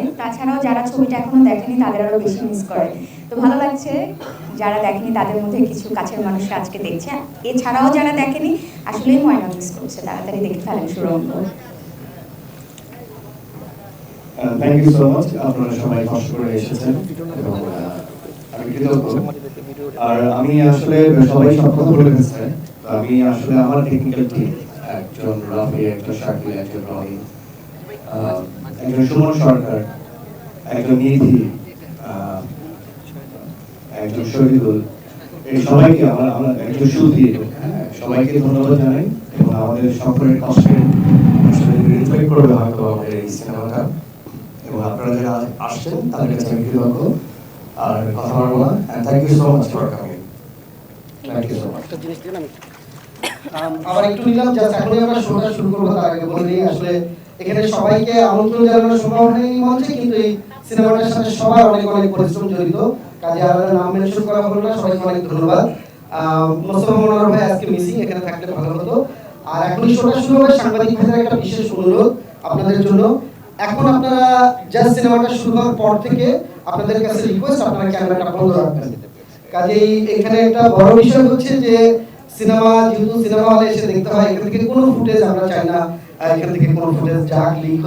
করে তাছাড়াও যারা ছবিটা এখনও দেখেনি তাদের আরও বেশি মিস করে তো ভালো লাগছে যারা দেখেনি তাদের মধ্যে কিছু কাছের মানুষরা আজকে দেখছে। এছাড়াও যারা দেখেনি আসলেই ময়না মিস করছে? তাড়াতাড়ি দেখে ফেলেন সুরঙ্গ থ্যাংক ইউ সো মাচ আপনারা সবাই কষ্ট করে এসেছেন এবং আমি কৃতজ্ঞ। আর আমি আসলে সবাই সব কথা বলে আমি আসলে আমার টেকনিক্যাল টিম একজন রাফি একজন শাকিল একজন আহ, একজন সুমন সরকার একজন নিধি একজন শহীদুল। এই সবাইকে আমার আমার একজন সুধী হ্যাঁ? সবাইকে ধন্যবাদ জানাই এবং আমাদের সকলের কষ্টে আসলে রিফ্লেক্ট করবে হয়তো আমাদের এই সিনেমাটা। এবং আপনারা যারা আসছেন তাদের কাছে আমি কৃতজ্ঞ। আর কথা বলব না and thank you so much for coming thank you so much um, আবার একটু নিলাম জাস্ট এখনই আমরা শোটা শুরু করব তার আগে বলে আসলে এখানে সবাইকে আমন্ত্রণ জানানো সম্ভব হয়নি মঞ্চে কিন্তু এই সিনেমাটার সাথে সবার অনেক অনেক পরিশ্রম জড়িত। কাজে আলাদা নাম মেনশন করা হলো না, সবাইকে অনেক ধন্যবাদ। মোস্তফা ভাই আজকে মিসিং এখানে থাকলে ভালো হতো। আর শোটা শুরু হবে একটা বিশেষ অনুরোধ আপনাদের জন্য। এখন আপনারা জাস্ট সিনেমাটা শুরু হওয়ার পর থেকে আপনাদের কাছে রিকোয়েস্ট আপনারা ক্যামেরাটা বন্ধ রাখবেন। কাজেই এখানে একটা বড় বিষয় হচ্ছে যে, সিনেমা, যেহেতু সিনেমা হলে এসে দেখতে হয়, এখান থেকে কোনো ফুটেজ আমরা চাই না। এখান থেকে কোনো ফুটেজ যাক লিক